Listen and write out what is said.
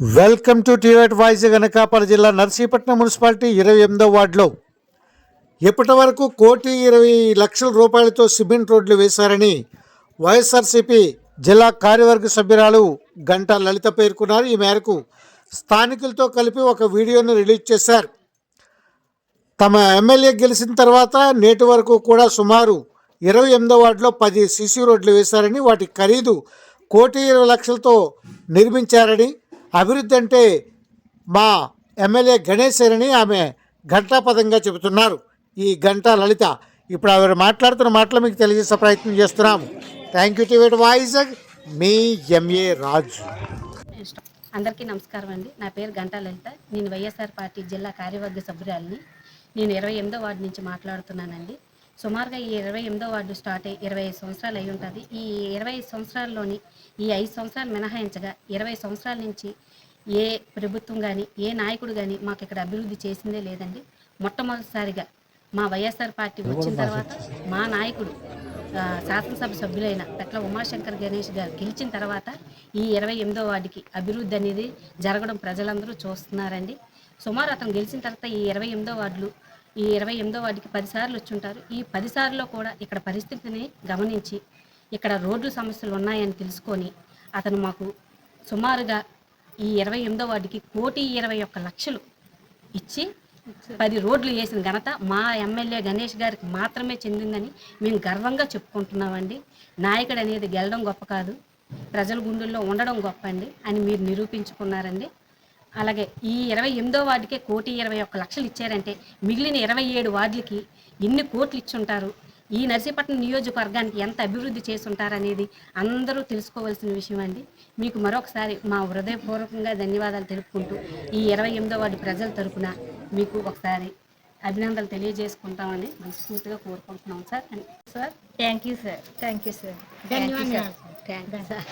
Welcome to టీవెట్ voice గనకాపల జిల్లా నర్సీపట్నం మున్సిపాలిటీ ఇరవై ఎనిమిదో వార్డులో. ఇప్పటి వరకు కోటి ఇరవై లక్షల రూపాయలతో సిమెంట్ రోడ్లు వేశారని వైఎస్ఆర్సీపీ జిల్లా కార్యవర్గ సభ్యురాలు గంటా లలిత పేర్కొన్నారు. ఈ మేరకు స్థానికులతో కలిపి ఒక వీడియోను రిలీజ్ చేశారు. తమ ఎమ్మెల్యే గెలిచిన తర్వాత నేటి వరకు కూడా సుమారు ఇరవై ఎనిమిదో వార్డులో పది సిసి రోడ్లు వేశారని వాటి ఖరీదు కోటి ఇరవై లక్షలతో నిర్మించారని అభివృద్ధి అంటే మా ఎమ్మెల్యే గణేశ్వరిని ఆమె ఘంటాపదంగా చెబుతున్నారు. ఈ గంటా లలిత. ఇప్పుడు ఆవిడ మాట్లాడుతున్న మాటలు మీకు తెలియజేసే ప్రయత్నం చేస్తున్నాము. థ్యాంక్ యూ టు వాయిస్ మీ ఎంఏ రాజు. అందరికీ నమస్కారం అండి. నా పేరు గంటా లలిత. నేను వైఎస్ఆర్ పార్టీ జిల్లా కార్యవర్గ సభ్యురాలిని. నేను ఇరవై ఎనిమిదో వార్డు నుంచి మాట్లాడుతున్నానండి. సుమారుగా ఈ ఇరవై ఎనిమిదో వార్డు స్టార్ట్ అయ్యి ఇరవై ఐదు సంవత్సరాలు అయి ఉంటుంది. ఈ ఇరవై ఐదు సంవత్సరాల్లోని ఈ ఐదు సంవత్సరాలు మినహాయించగా ఇరవై సంవత్సరాల నుంచి ఏ ప్రభుత్వం కానీ ఏ నాయకుడు కానీ మాకు ఇక్కడ అభివృద్ధి చేసిందే లేదండి. మొట్టమొదటిసారిగా మా వైఎస్ఆర్ పార్టీ వచ్చిన తర్వాత మా నాయకుడు శాసనసభ సభ్యులైన పెట్ల ఉమాశంకర్ గణేష్ గారు గెలిచిన తర్వాత ఈ ఇరవై ఎనిమిదో వార్డుకి అభివృద్ధి అనేది జరగడం ప్రజలందరూ చూస్తున్నారండి. సుమారు అతను గెలిచిన తర్వాత ఈ ఇరవై ఎనిమిదో వార్డులు ఈ ఇరవై ఎనిమిదో వార్డుకి పదిసార్లు వచ్చి ఉంటారు. ఈ పదిసార్లు కూడా ఇక్కడ పరిస్థితిని గమనించి ఇక్కడ రోడ్లు సమస్యలు ఉన్నాయని తెలుసుకొని అతను మాకు సుమారుగా ఈ ఇరవై ఎనిమిదో వార్డుకి కోటి ఇరవై ఒక్క లక్షలు ఇచ్చి పది రోడ్లు వేసిన ఘనత మా ఎమ్మెల్యే గణేష్ గారికి మాత్రమే చెందిందని మేము గర్వంగా చెప్పుకుంటున్నామండి. నాయకుడు అనేది గెలడం గొప్ప కాదు ప్రజల గుండెల్లో ఉండడం గొప్ప అండి అని మీరు నిరూపించుకున్నారండి. అలాగే ఈ ఇరవై ఎనిమిదో వార్డుకే కోటి ఇరవై ఒక్క లక్షలు ఇచ్చారంటే మిగిలిన ఇరవై ఏడు వార్డులకి ఎన్ని కోట్లు ఇచ్చుంటారు? ఈ నర్సీపట్నం నియోజకవర్గానికి ఎంత అభివృద్ధి చేసి ఉంటారనేది అందరూ తెలుసుకోవాల్సిన విషయం అండి. మీకు మరొకసారి మా హృదయపూర్వకంగా ధన్యవాదాలు తెలుపుకుంటూ ఈ ఇరవై ఎనిమిదో వార్డు ప్రజల తరపున మీకు ఒకసారి అభినందనలు తెలియజేసుకుంటామని మనస్ఫూర్తిగా కోరుకుంటున్నాం sir. Sir. Thank you sir. Thank you sir. ధన్యవాదాలు. Thank you sir